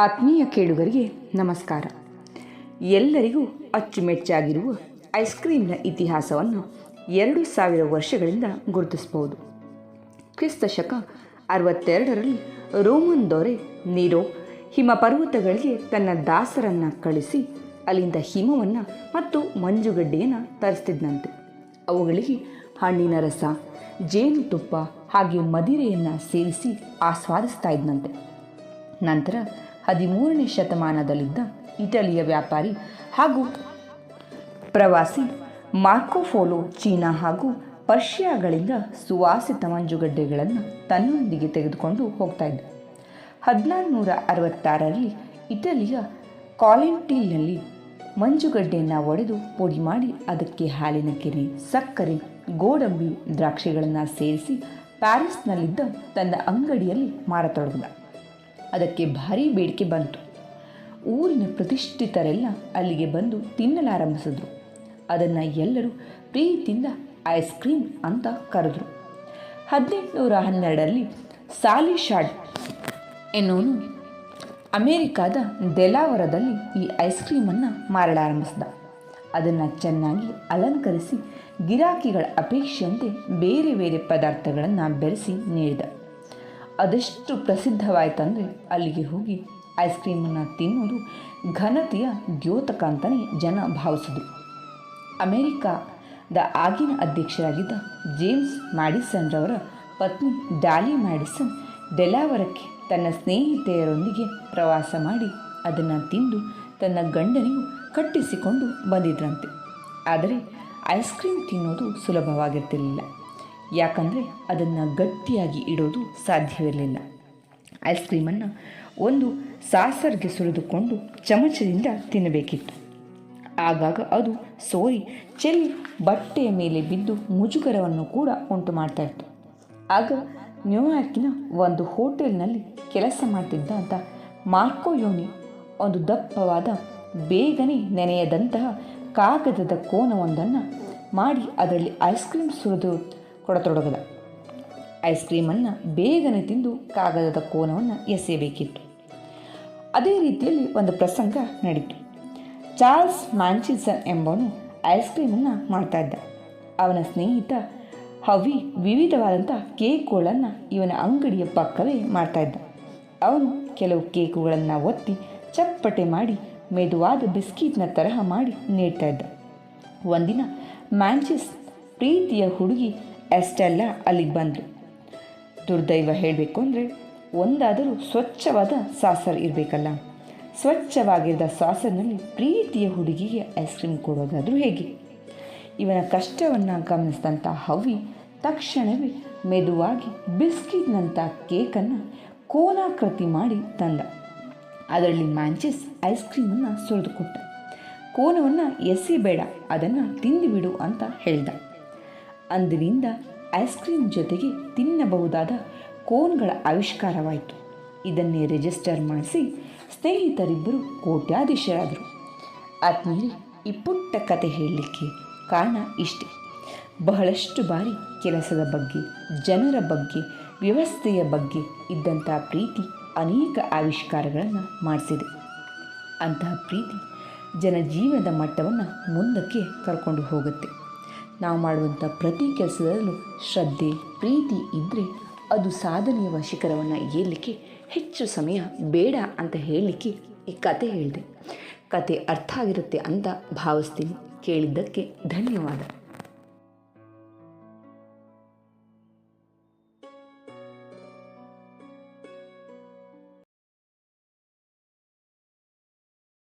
ಆತ್ಮೀಯ ಕೇಳುಗರಿಗೆ ನಮಸ್ಕಾರ. ಎಲ್ಲರಿಗೂ ಅಚ್ಚುಮೆಚ್ಚಾಗಿರುವ ಐಸ್ ಕ್ರೀಮ್ನ ಇತಿಹಾಸವನ್ನು ಎರಡು ಸಾವಿರ ವರ್ಷಗಳಿಂದ ಗುರುತಿಸಬಹುದು. ಕ್ರಿಸ್ತ ಶಕ ಅರವತ್ತೆರಡರಲ್ಲಿ ರೋಮನ್ ದೊರೆ ನೀರೋ ಹಿಮ ಪರ್ವತಗಳಿಗೆ ತನ್ನ ದಾಸರನ್ನು ಕಳಿಸಿ ಅಲ್ಲಿಂದ ಹಿಮವನ್ನು ಮತ್ತು ಮಂಜುಗಡ್ಡೆಯನ್ನು ತರಿಸ್ತಿದ್ದಂತೆ ಅವುಗಳಿಗೆ ಹಣ್ಣಿನ ರಸ, ಜೇನುತುಪ್ಪ ಹಾಗೆ ಮದಿರೆಯನ್ನು ಸೇರಿಸಿ ಆಸ್ವಾದಿಸ್ತಾ ಇದ್ದಂತೆ ನಂತರ ಹದಿಮೂರನೇ ಶತಮಾನದಲ್ಲಿದ್ದ ಇಟಲಿಯ ವ್ಯಾಪಾರಿ ಹಾಗೂ ಪ್ರವಾಸಿ ಮಾರ್ಕೋಫೋಲೋ ಚೀನಾ ಹಾಗೂ ಪರ್ಷಿಯಾಗಳಿಂದ ಸುವಾಸಿತ ಮಂಜುಗಡ್ಡೆಗಳನ್ನು ತನ್ನೊಂದಿಗೆ ತೆಗೆದುಕೊಂಡು ಹೋಗ್ತಾ ಇದ್ದ. ಹದಿನಾರುನೂರ ಅರವತ್ತಾರರಲ್ಲಿ ಇಟಲಿಯ ಕಾಲೆಂಟೀಲ್ನಲ್ಲಿ ಮಂಜುಗಡ್ಡೆಯನ್ನು ಒಡೆದು ಪುಡಿ ಮಾಡಿ ಅದಕ್ಕೆ ಹಾಲಿನ ಕೆರೆ, ಸಕ್ಕರೆ, ಗೋಡಂಬಿ ದ್ರಾಕ್ಷಿಗಳನ್ನು ಸೇರಿಸಿ ಪ್ಯಾರಿಸ್ನಲ್ಲಿದ್ದ ತನ್ನ ಅಂಗಡಿಯಲ್ಲಿ ಮಾರತೊಡಗಿದ. ಅದಕ್ಕೆ ಭಾರೀ ಬೇಡಿಕೆ ಬಂತು. ಊರಿನ ಪ್ರತಿಷ್ಠಿತರೆಲ್ಲ ಅಲ್ಲಿಗೆ ಬಂದು ತಿನ್ನಲಾರಂಭಿಸಿದ್ರು. ಅದನ್ನು ಎಲ್ಲರೂ ಪ್ರೀತಿಯಿಂದ ಐಸ್ ಕ್ರೀಮ್ ಅಂತ ಕರೆದ್ರು. ಹದಿನೆಂಟುನೂರ ಹನ್ನೆರಡರಲ್ಲಿ ಸಾಲಿ ಶಾಡ್ ಎನ್ನುವನು ಅಮೇರಿಕಾದ ಡೆಲಾವರದಲ್ಲಿ ಈ ಐಸ್ ಕ್ರೀಮನ್ನು ಮಾರಲಾರಂಭಿಸಿದ. ಅದನ್ನು ಚೆನ್ನಾಗಿ ಅಲಂಕರಿಸಿ ಗಿರಾಕಿಗಳ ಅಪೇಕ್ಷೆಯಂತೆ ಬೇರೆ ಬೇರೆ ಪದಾರ್ಥಗಳನ್ನು ಬೆರೆಸಿ ನೀಡಿದ. ಅದೆಷ್ಟು ಪ್ರಸಿದ್ಧವಾಯಿತಂದರೆ ಅಲ್ಲಿಗೆ ಹೋಗಿ ಐಸ್ ಕ್ರೀಮನ್ನು ತಿನ್ನೋದು ಘನತೆಯ ದ್ಯೋತಕ ಅಂತಲೇ ಜನ ಭಾವಿಸಿದರು. ಅಮೇರಿಕಾದ ಆಗಿನ ಅಧ್ಯಕ್ಷರಾಗಿದ್ದ ಜೇಮ್ಸ್ ಮ್ಯಾಡಿಸನ್ರವರ ಪತ್ನಿ ಡ್ಯಾಲಿ ಮ್ಯಾಡಿಸನ್ ಡೆಲಾವರಕ್ಕೆ ತನ್ನ ಸ್ನೇಹಿತೆಯರೊಂದಿಗೆ ಪ್ರವಾಸ ಮಾಡಿ ಅದನ್ನು ತಿಂದು ತನ್ನ ಗಂಡನಿಗೂ ಕಟ್ಟಿಸಿಕೊಂಡು ಬಂದಿದ್ರಂತೆ. ಆದರೆ ಐಸ್ ಕ್ರೀಮ್ ತಿನ್ನೋದು ಸುಲಭವಾಗಿರ್ತಿರಲಿಲ್ಲ. ಯಾಕಂದರೆ ಅದನ್ನು ಗಟ್ಟಿಯಾಗಿ ಇಡೋದು ಸಾಧ್ಯವಿರಲಿಲ್ಲ. ಐಸ್ ಕ್ರೀಮನ್ನು ಒಂದು ಸಾಸರ್ಗೆ ಸುರಿದುಕೊಂಡು ಚಮಚದಿಂದ ತಿನ್ನಬೇಕಿತ್ತು. ಆಗಾಗ ಅದು ಸೋರಿ ಚೆಲ್ಲಿ ಬಟ್ಟೆಯ ಮೇಲೆ ಬಿದ್ದು ಮುಜುಗರವನ್ನು ಕೂಡ ಉಂಟು ಮಾಡ್ತಾಯಿತ್ತು ಆಗ ನ್ಯೂಯಾರ್ಕಿನ ಒಂದು ಹೋಟೆಲ್ನಲ್ಲಿ ಕೆಲಸ ಮಾಡ್ತಿದ್ದಂಥ ಮಾರ್ಕೋ ಯೋನಿ ಒಂದು ದಪ್ಪವಾದ ಬೇಗನೆ ನೆನೆಯದಂತಹ ಕಾಗದದ ಕೋನವೊಂದನ್ನು ಮಾಡಿ ಅದರಲ್ಲಿ ಐಸ್ ಕ್ರೀಮ್ ಸುರಿದು ಕೊಡತೊಡಗದ. ಐಸ್ ಕ್ರೀಮನ್ನು ಬೇಗನೆ ತಿಂದು ಕಾಗದದ ಕೋನವನ್ನು ಎಸೆಯಬೇಕಿತ್ತು. ಅದೇ ರೀತಿಯಲ್ಲಿ ಒಂದು ಪ್ರಸಂಗ ನಡೀತು. ಚಾರ್ಲ್ಸ್ ಮ್ಯಾಂಚಿಸನ್ ಎಂಬವನು ಐಸ್ ಕ್ರೀಮನ್ನು ಮಾಡ್ತಾ ಇದ್ದ. ಅವನ ಸ್ನೇಹಿತ ಹವಿ ವಿವಿಧವಾದಂಥ ಕೇಕ್ಗಳನ್ನು ಇವನ ಅಂಗಡಿಯ ಪಕ್ಕವೇ ಮಾಡ್ತಾ ಇದ್ದ. ಅವನು ಕೆಲವು ಕೇಕುಗಳನ್ನು ಒತ್ತಿ ಚಪ್ಪಟೆ ಮಾಡಿ ಮೆದುವಾದ ಬಿಸ್ಕಿಟ್ನ ತರಹ ಮಾಡಿ ನೀಡ್ತಾ ಇದ್ದ. ಒಂದಿನ ಮ್ಯಾಂಚಿಸ್ ಪ್ರೀತಿಯ ಹುಡುಗಿ ಎಷ್ಟೆಲ್ಲ ಅಲ್ಲಿಗೆ ಬಂದರು. ದುರ್ದೈವ ಹೇಳಬೇಕು ಅಂದರೆ ಒಂದಾದರೂ ಸ್ವಚ್ಛವಾದ ಸಾಸರ್ ಇರಬೇಕಲ್ಲ. ಸ್ವಚ್ಛವಾಗಿದ್ದ ಸಾಸರ್ನಲ್ಲಿ ಪ್ರೀತಿಯ ಹುಡುಗಿಗೆ ಐಸ್ ಕ್ರೀಮ್ ಕೊಡೋದಾದರೂ ಹೇಗೆ? ಇವನ ಕಷ್ಟವನ್ನು ಗಮನಿಸಿದಂಥ ಹವಿ ತಕ್ಷಣವೇ ಮೆದುವಾಗಿ ಬಿಸ್ಕಿಟ್ನಂಥ ಕೇಕನ್ನು ಕೋನಾಕೃತಿ ಮಾಡಿ ತಂದ. ಅದರಲ್ಲಿ ಮ್ಯಾಂಚೆಸ್ ಐಸ್ ಕ್ರೀಮನ್ನು ಸುರಿದುಕೊಟ್ಟ. ಕೋನವನ್ನು ಎಸಿಬೇಡ ಅದನ್ನು ತಿಂದುಬಿಡು ಅಂತ ಹೇಳ್ದ. ಅಂದಿನಿಂದ ಐಸ್ ಕ್ರೀಮ್ ಜೊತೆಗೆ ತಿನ್ನಬಹುದಾದ ಕೋನ್ಗಳ ಆವಿಷ್ಕಾರವಾಯಿತು. ಇದನ್ನೇ ರಿಜಿಸ್ಟರ್ ಮಾಡಿಸಿ ಸ್ನೇಹಿತರಿಬ್ಬರು ಕೋಟ್ಯಾಧೀಶರಾದರು. ಆದ್ಮೇಲೆ ಈ ಪುಟ್ಟ ಕತೆ ಹೇಳಲಿಕ್ಕೆ ಕಾರಣ ಇಷ್ಟೆ. ಬಹಳಷ್ಟು ಬಾರಿ ಕೆಲಸದ ಬಗ್ಗೆ, ಜನರ ಬಗ್ಗೆ, ವ್ಯವಸ್ಥೆಯ ಬಗ್ಗೆ ಇದ್ದಂಥ ಪ್ರೀತಿ ಅನೇಕ ಆವಿಷ್ಕಾರಗಳನ್ನು ಮಾಡಿಸಿದೆ. ಅಂತಹ ಪ್ರೀತಿ ಜನಜೀವನದ ಮಟ್ಟವನ್ನು ಮುಂದಕ್ಕೆ ಕರ್ಕೊಂಡು ಹೋಗುತ್ತೆ. ನಾವು ಮಾಡುವಂಥ ಪ್ರತಿ ಕೆಲಸದಲ್ಲೂ ಶ್ರದ್ಧೆ, ಪ್ರೀತಿ ಇದ್ದರೆ ಅದು ಸಾಧನೆಯ ಶಿಖರವನ್ನು ಏರಲಿಕ್ಕೆ ಹೆಚ್ಚು ಸಮಯ ಬೇಡ ಅಂತ ಹೇಳಲಿಕ್ಕೆ ಈ ಕತೆ ಹೇಳಿದೆ. ಕತೆ ಅರ್ಥ ಆಗಿರುತ್ತೆ ಅಂತ ಭಾವಿಸ್ತೀನಿ. ಕೇಳಿದ್ದಕ್ಕೆ ಧನ್ಯವಾದ.